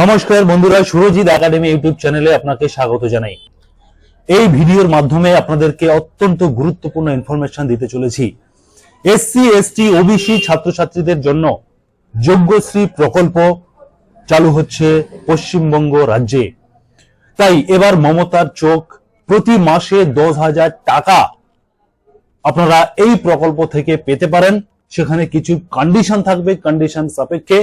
নমস্কার বন্ধুরা, Surajit academy YouTube চ্যানেলে আপনাকে স্বাগত জানাই। এই ভিডিওর মাধ্যমে আপনাদেরকে অত্যন্ত গুরুত্বপূর্ণ ইনফরমেশন দিতে চলেছি। এসসি, এসটি, ওবিসি ছাত্রছাত্রীদের জন্য যোগ্যশ্রী প্রকল্প চালু হচ্ছে পশ্চিমবঙ্গ রাজ্যে। তাই এবার মমতার চোখ, প্রতি মাসে দশ হাজার টাকা আপনারা এই প্রকল্প থেকে পেতে পারেন। সেখানে কিছু কন্ডিশন থাকবে কন্ডিশন সাপেক্ষে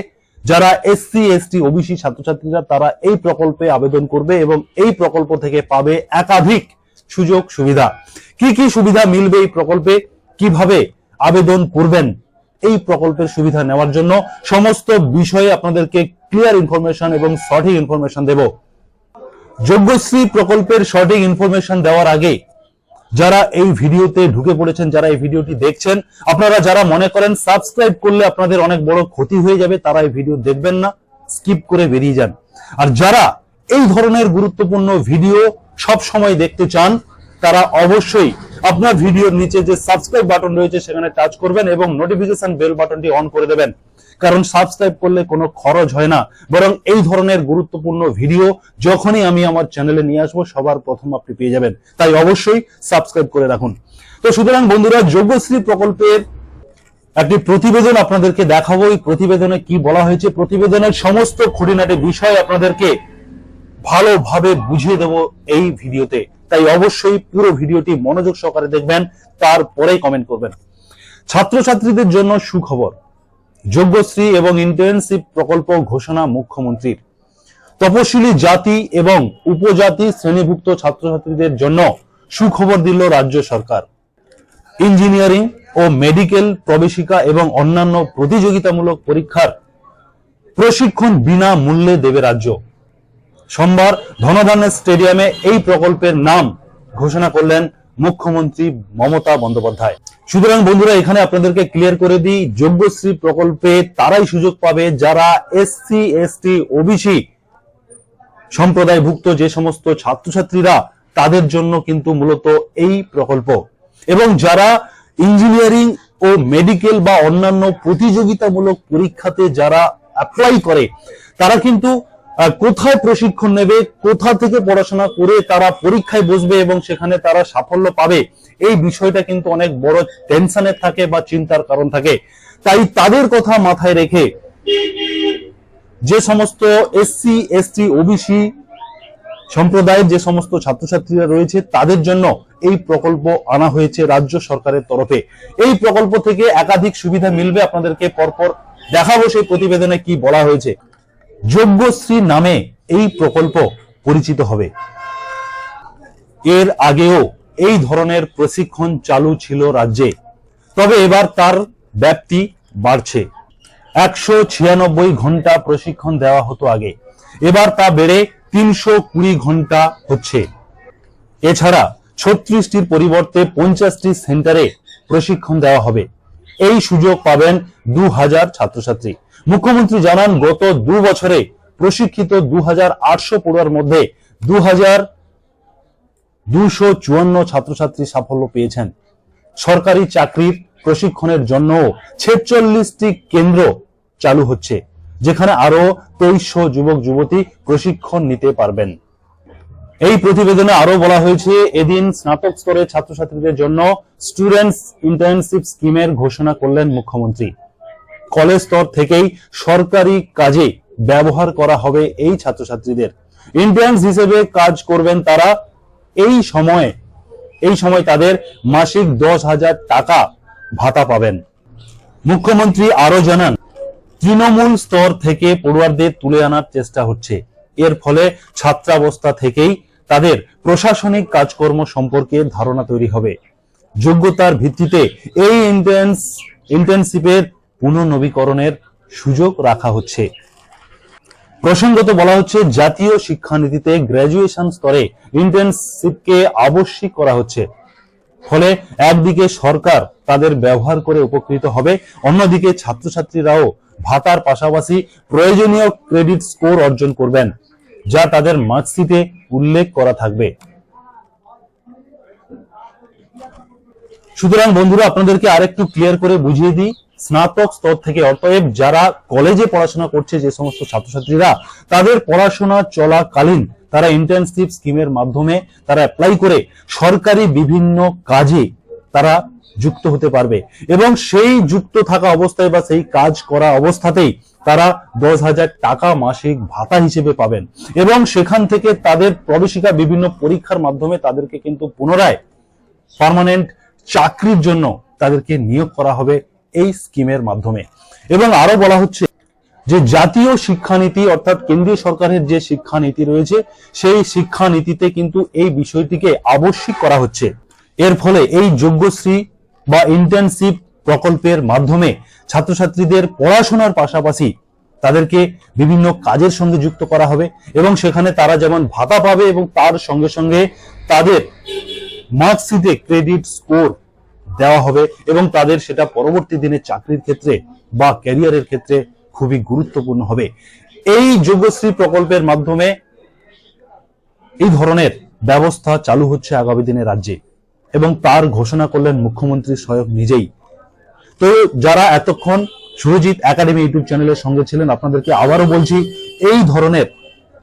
যারা এসসি এসটি ওবিসি ছাত্রছাত্রীরা তারা এই প্রকল্পে আবেদন করবে এবং এই প্রকল্প থেকে পাবে একাধিক সুযোগ, সুবিধা। কি কি সুবিধা মিলবে এই প্রকল্পে? কীভাবে আবেদন করবেন? এই প্রকল্পের সুবিধা নেওয়ার জন্য সমস্ত বিষয়ে আপনাদেরকে ক্লিয়ার ইনফরমেশন এবং সঠিক ইনফরমেশন দেব। যোগ্যশ্রী প্রকল্পের সঠিক ইনফরমেশন দেওয়ার আগে যারা এই ভিডিওতে ঢুকে পড়েছেন, যারা এই ভিডিওটি দেখছেন, আপনারা যারা মনে করেন সাবস্ক্রাইব করলে আপনাদের অনেক বড় ক্ষতি হয়ে যাবে, তারা এই ভিডিও দেখবেন না স্কিপ করে বেরিয়ে যান। আর যারা এই ধরনের গুরুত্বপূর্ণ ভিডিও সব সময় দেখতে চান, তারা অবশ্যই আপনার ভিডিওর নিচে যে সাবস্ক্রাইব বাটন রয়েছে, সেখানে টাচ করবেন এবং নোটিফিকেশন বেল বাটনটি অন করে দেবেন। কারণ সাবস্ক্রাইব করলে কোনো খরচ হয় না। বরং এই ধরনের গুরুত্বপূর্ণ ভিডিও যখনই আমি আমার চ্যানেলে নিয়ে আসব, সবার প্রথম আপনি পেয়ে যাবেন। তাই অবশ্যই সাবস্ক্রাইব করে রাখুন। তো সুতরাং বন্ধুরা যোগ্যশ্রী প্রকল্পের একটি প্রতিবেদন আপনাদেরকে দেখাবো। এই প্রতিবেদনে কি বলা হয়েছে? প্রতিবেদনের সমস্ত খুঁটিনাটি বিষয় আপনাদেরকে ভালোভাবে বুঝিয়ে দেব এই ভিডিওতে। তাই অবশ্যই পুরো ভিডিওটি মনোযোগ সহকারে দেখবেন, তারপরেই কমেন্ট করবেন। ছাত্রছাত্রীদের জন্য সুখবর। যোগ্যশ্রী এবং ইন্টার্নশিপ প্রকল্প ঘোষণা মুখ্যমন্ত্রীর। তপশিলি জাতি এবং উপজাতি শ্রেণীভুক্ত ছাত্রছাত্রীদের জন্য সুখবর দিল রাজ্য সরকার। ইঞ্জিনিয়ারিং ও মেডিকেল প্রবেশিকা এবং অন্যান্য প্রতিযোগিতামূলক পরীক্ষার প্রশিক্ষণ বিনা মূল্যে দেবে রাজ্য। সোমবার ধনধান্য স্টেডিয়ামে এই প্রকল্পের নাম ঘোষণা করলেন মুখ্যমন্ত্রী মমতা বন্দ্যোপাধ্যায়। সুতরাং বন্ধুরা, এখানে আপনাদেরকে ক্লিয়ার করে দিই যোগ্যশ্রী প্রকল্পে তারাই সুযোগ পাবে যারা এসসি এসটি ওবিসি সম্প্রদায়ভুক্ত যে সমস্ত ছাত্রছাত্রীরা তাদের জন্য কিন্তু মূলত এই প্রকল্প। এবং যারা ইঞ্জিনিয়ারিং ও মেডিকেল বা অন্যান্য প্রতিযোগিতামূলক পরীক্ষাতে যারা অ্যাপ্লাই করে, তারা কিন্তু কোথায় প্রশিক্ষণ নেবে, কোথা থেকে পড়াশোনা করে তারা পরীক্ষায় বসবে এবং সেখানে তারা সাফল্য পাবে, এই বিষয়টা কিন্তু অনেক বড় টেনশনের থাকে বা চিন্তার কারণ থাকে। তাই তাদের কথা মাথায় রেখে যে সমস্ত এসসি, এসটি, ওবিসি সম্প্রদায়ের যে সমস্ত ছাত্রছাত্রীরা রয়েছে, তাদের জন্য এই প্রকল্প আনা হয়েছে রাজ্য সরকারের তরফে। এই প্রকল্প থেকে একাধিক সুবিধা মিলবে, আপনাদেরকে পরপর দেখাবো সেই প্রতিবেদনে কি বলা হয়েছে। যোগ্যশ্রী নামে এই প্রকল্প পরিচিত হবে। এর আগেও এই ধরনের প্রশিক্ষণ চালু ছিল রাজ্যে। তবে এবার তার ব্যাপ্তি বাড়ছে। একশো ছিয়ানব্বই ঘণ্টা প্রশিক্ষণ দেওয়া হতো আগে। এবার তা বেড়ে তিনশো কুড়ি ঘণ্টা হচ্ছে। এছাড়া ছত্রিশটির পরিবর্তে পঞ্চাশটি সেন্টারে প্রশিক্ষণ দেওয়া হবে। এই সুযোগ পাবেন দু হাজার ছাত্রছাত্রী। মুখ্যমন্ত্রী জানান, গত দু বছরে প্রশিক্ষিত দু হাজার আটশো পড়ুয়ার মধ্যে দু হাজার দুশো চুয়ান্ন ছাত্রছাত্রী সাফল্য পেয়েছেন। সরকারি চাকরির প্রশিক্ষণের জন্য ছেচল্লিশটি কেন্দ্র চালু হচ্ছে, যেখানে আরও তেইশশো যুবক যুবতী প্রশিক্ষণ নিতে পারবেন। এই প্রতিবেদনে আরও বলা হয়েছে, এদিন স্নাতক স্তরের ছাত্রছাত্রীদের জন্য স্টুডেন্টস ইন্টার্নশিপ স্কিমের ঘোষণা করলেন মুখ্যমন্ত্রী। কলেজ স্তর থেকেই সরকারি কাজে ব্যবহার করা হবে এই ছাত্রছাত্রীদের। ইন্টার্নস হিসেবে কাজ করবেন তারা এই সময়ে, এই সময় তাদের মাসিক দশ হাজার টাকা ভাতা পাবেন। মুখ্যমন্ত্রী আরও জানান, তৃণমূল স্তর থেকে পড়ুয়ারদের তুলে আনার চেষ্টা হচ্ছে। এর ফলে ছাত্রাবস্থা থেকেই তাদের প্রশাসনিক কাজকর্ম সম্পর্কে ধারণা তৈরি হবে। যোগ্যতার ভিত্তিতে এই ইন্টার্নস ইন্টার্নশিপের পুনর্নবীকরণের সুযোগ রাখা হচ্ছে। প্রসঙ্গত বলা হচ্ছে, জাতীয় শিক্ষানীতিতে গ্র্যাজুয়েশন স্তরে ইন্টার্নশিপকে আবশ্যিক করা হচ্ছে। ফলে একদিকে সরকার তাদের ব্যবহার করে উপকৃত হবে, অন্যদিকে ছাত্রছাত্রীরাও ভাতার পাশাপাশি প্রয়োজনীয় ক্রেডিট স্কোর অর্জন করবেন। যা তাদের মার্কশিটে উল্লেখ করা থাকবে। সুতরাং বন্ধুরা, আপনাদেরকে আরেকটু ক্লিয়ার করে বুঝিয়ে দিই। স্নাতক স্তর থেকে অতএব যারা কলেজে পড়াশোনা করছে, যে সমস্ত ছাত্রছাত্রীরা, তাদের পড়াশোনা চলাকালীন তারা ইন্টার্নশিপ স্কিমের মাধ্যমে তারা অ্যাপ্লাই করে সরকারি বিভিন্ন কাজে তারা যুক্ত হতে পারবে। এবং সেই যুক্ত থাকা অবস্থায় বা সেই কাজ করা অবস্থাতেই তারা দশ হাজার টাকা মাসিক ভাতা হিসেবে পাবেন। এবং সেখান থেকে তাদের প্রবেশিকা বিভিন্ন পরীক্ষার মাধ্যমে তাদেরকে কিন্তু পুনরায় পার্মানেন্ট চাকরির জন্য তাদেরকে নিয়োগ করা হবে এই স্কিমের মাধ্যমে। এবং আরও বলা হচ্ছে যে জাতীয় শিক্ষানীতি অর্থাৎ কেন্দ্রীয় সরকারের যে শিক্ষানীতি রয়েছে, সেই শিক্ষানীতিতে কিন্তু এই বিষয়টিকে আবশ্যিক করা হচ্ছে। এর ফলে এই যোগ্যশ্রী বা ইন্টার্নশিপ প্রকল্পের মাধ্যমে ছাত্রছাত্রীদের পড়াশোনার পাশাপাশি তাদেরকে বিভিন্ন কাজের সঙ্গে যুক্ত করা হবে এবং সেখানে তারা যেমন ভাতা পাবে এবং তার সঙ্গে সঙ্গে তাদের মার্কশিটে ক্রেডিট স্কোর দেওয়া হবে এবং তাদের সেটা পরবর্তী দিনে চাকরির ক্ষেত্রে বা ক্যারিয়ারের ক্ষেত্রে খুবই গুরুত্বপূর্ণ হবে। এই যোগ্যশ্রী প্রকল্পের মাধ্যমে এই ধরনের ব্যবস্থা চালু হচ্ছে আগামী দিনে রাজ্যে এবং তার ঘোষণা করলেন মুখ্যমন্ত্রী স্বয়ং নিজেই। তো যারা এতক্ষণ সুরজিৎ একাডেমি ইউটিউব চ্যানেলের সঙ্গে ছিলেন, আপনাদেরকে আবারও বলছি, এই ধরনের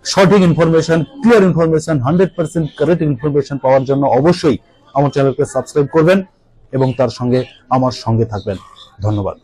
সঠিক information clear information hundred percent correct information পাওয়ার জন্য অবশ্যই আমার চ্যানেলকে সাবস্ক্রাইব করবেন এবং তার সঙ্গে আমার সঙ্গে থাকবেন। ধন্যবাদ।